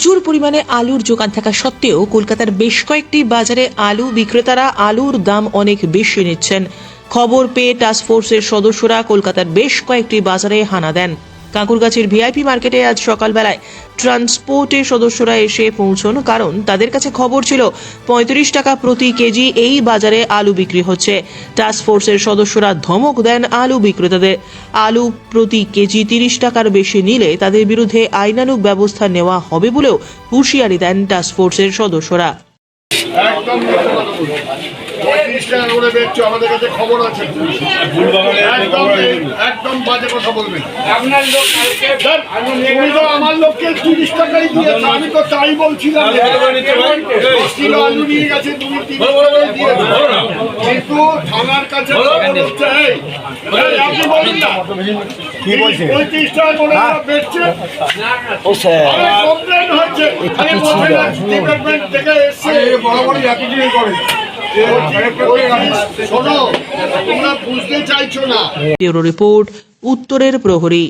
প্রচুর পরিমাণে আলুর যোগান থাকা সত্ত্বেও কলকাতার বেশ কয়েকটি বাজারে আলু বিক্রেতারা আলুর দাম অনেক বেশি নিচ্ছেন। খবর পেয়ে টাস্কফোর্সের সদস্যরা কলকাতার বেশ কয়েকটি বাজারে হানা দেন। কাঁকুরগাছির ভিআইপি মার্কেটে আজ সকালবেলায় ট্রান্সপোর্টের সদস্যরা এসে পৌঁছন কারণ তাদের কাছে খবর ছিল পঁয়ত্রিশ টাকা প্রতি কেজি এই বাজারে আলু বিক্রি হচ্ছে। টাস্কফোর্সের সদস্যরা ধমক দেন আলু বিক্রেতাদের। আলু প্রতি কেজি তিরিশ টাকার বেশি নিলে তাদের বিরুদ্ধে আইনানুগ ব্যবস্থা নেওয়া হবে বলেও হুঁশিয়ারি দেন টাস্কফোর্সের সদস্যরা। একদম। পঁয়ত্রিশ টাকা করে বেচছো আমাদের কাছে খবর আছে। একদম একদম বাজে কথা বলবেন স্যার, তুমি তো আমার লোককে তিরিশ টাকাই দিয়েছ আমি তো তাই বলছিলাম। যে, দশ কিলো আলু নিয়ে গেছে তুমি তিরিশ টাকাই দিয়েছ। কিন্তু থানার কাছে আপনি বলুন না। কি বলছে? পঁয়ত্রিশ টাকা করে ওরা বেচছে। কমপ্লেন হয়েছে ডিপার্টমেন্ট থেকে এসছে। বরাবরই একই করে শোনো তোমরা বুঝতে চাইছো না। রিপোর্ট উত্তরের প্রহরী।